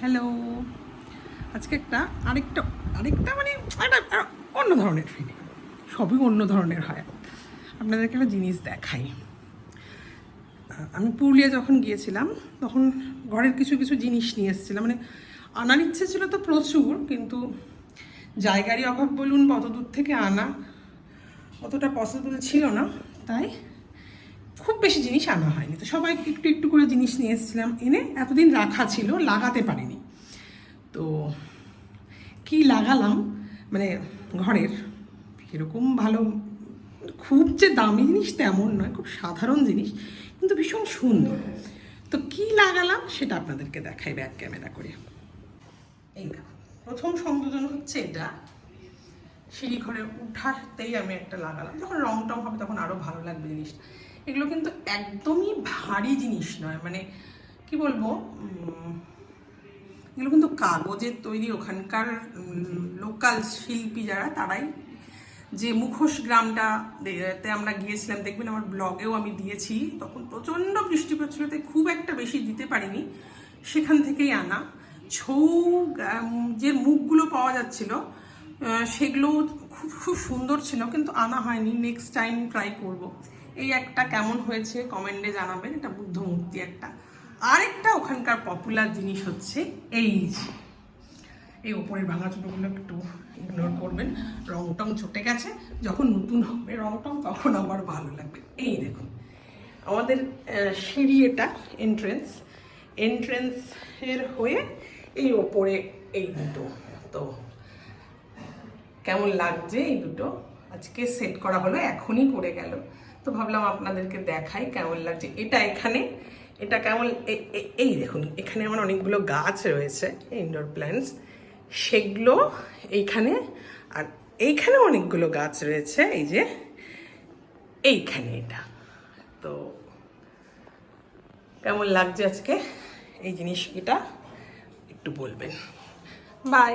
Hello আজকে একটা আরেকটা আরেকটা মানে একটা অন্য ধরনের ফিলিং সবই অন্য ধরনের হয়। আপনাদেরকে একটা জিনিস দেখাই। আমি পুরুলিয়া যখন গিয়েছিলাম, তখন ঘরের কিছু কিছু জিনিস নিয়ে এসেছিলাম। মানে আনার ইচ্ছে ছিল তো প্রচুর, কিন্তু জায়গারই অভাব বলুন, বা অত দূর থেকে আনা অতটা পসিবল ছিল না। তাই খুব বেশি জিনিস আনা হয়নি। তো সবাই একটু একটু করে জিনিস নিয়ে এসেছিলাম। এনে এতদিন রাখা ছিল, লাগাতে পারিনি। তো কি লাগালাম? মানে ঘরের এরকম ভালো, খুব যে দামি জিনিস তেমন নয়, খুব সাধারণ জিনিস, কিন্তু ভীষণ সুন্দর। তো কি লাগালাম সেটা আপনাদেরকে দেখাই ব্যাক ক্যামেরা করে। এই প্রথম সংযোজন হচ্ছে এটা। সিঁড়ি ঘরে উঠাতেই আমি একটা লাগালাম। যখন রং টং হবে তখন আরও ভালো লাগবে জিনিসটা। এগুলো কিন্তু একদমই ভারী জিনিস নয় মানে কি বলব এগুলো কিন্তু কাগজের তৈরি ওখানকার লোকাল শিল্পী যারা, তারাই যে মুখোশ গ্রামটা তে আমরা গিয়েছিলাম, দেখবেন আমার ব্লগেও আমি দিয়েছি, তখন প্রচণ্ড বৃষ্টি তাই খুব একটা বেশি দিতে পারিনি। সেখান থেকেই আনা। ছৌ যে মুখগুলো পাওয়া যাচ্ছিল সেগুলো খুব খুব সুন্দর ছিল, কিন্তু আনা হয়নি। নেক্সট টাইম ট্রাই করব। এই একটা কেমন হয়েছে কমেন্টে জানাবেন। এটা বুদ্ধ মূর্তি একটা। আরেকটা ওখানকার পপুলার জিনিস হচ্ছে এই এই ওপরের ভাঙা চুটোগুলো একটু ইগনোর করবেন। রং টং চটে গেছে, যখন নতুন হবে রং টং তখন আবার ভালো লাগবে। এই দেখুন, আমাদের সিঁড়ি এটা এন্ট্রেন্স এন্ট্রেন্সের হয়ে এই ওপরে এই দুটো। তো কেমন লাগছে এই দুটো? আজকে সেট করা হলো, এখনই করে গেল। তো ভাবলাম আপনাদেরকে দেখাই কেমন লাগছে। এটা এখানে, এটা কেমন এই দেখুন, এখানে আমার অনেকগুলো গাছ রয়েছে ইনডোর প্ল্যান্টস সেগুলো এইখানে, আর এইখানে অনেকগুলো গাছ রয়েছে, এই যে এইখানে এটা। তো কেমন লাগছে আজকে? এই জিনিস, এটা একটু বলবেন। বাই